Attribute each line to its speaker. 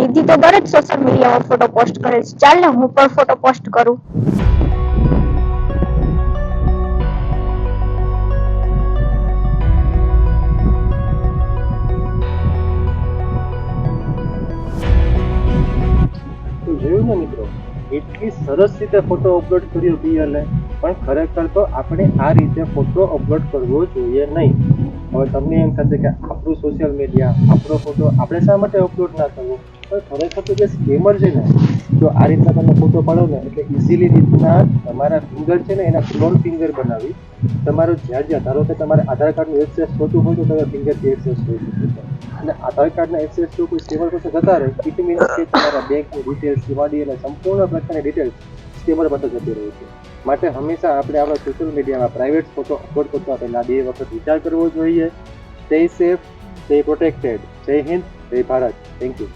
Speaker 1: નિધિ તો દરેક સોશિયલ મીડિયામાં ફોટો પોસ્ટ કરે છે. ચાલ ને હું પણ ફોટો પોસ્ટ કરું.
Speaker 2: તો જોયું ને મિત્રો, એટલી સરસ રીતે ફોટો અપલોડ કર્યો બીએલએ પણ ખરેખર તો આપણે આ રીતે ફોટો અપલોડ કરવો જોઈએ નહીં. હવે તમને એમ થશે કે આપણું સોશિયલ મીડિયા આપણો ફોટો આપણે શા માટે અપલોડ ના કરવો? પણ ખરેખર તો જે સ્કેમર છે ને, જો આ રીતના તમે ફોટો પાડો ને, એટલે ઇઝીલી રીતના તમારા ફિંગર છે ને, એના ક્લોન ફિંગર બનાવી, તમારો જ્યાં જ્યાં, ધારો કે તમારે આધાર કાર્ડનું એક્સેસ થતું હોય તો તમે ફિંગરથી એક્સેસ થઈ શકો અને આધાર કાર્ડના એક્સેસ જો કોઈ સ્કેમર પાસે જતા રહે ઇટ મીન્સ કે તમારા બેંકની ડિટેલ્સ સિવાડી અને સંપૂર્ણ પ્રકારની ડિટેલ્સ સ્કેમર પાસે જતી રહે છે. માટે હંમેશા આપણે આપણા સોશિયલ મીડિયામાં પ્રાઇવેટ ફોટો અપલોડ કરતા પહેલાં બે વખત વિચાર કરવો જોઈએ. સ્ટે સેફ સ્ટે પ્રોટેક્ટેડ જય હિન્દ, જય ભારત. Thank you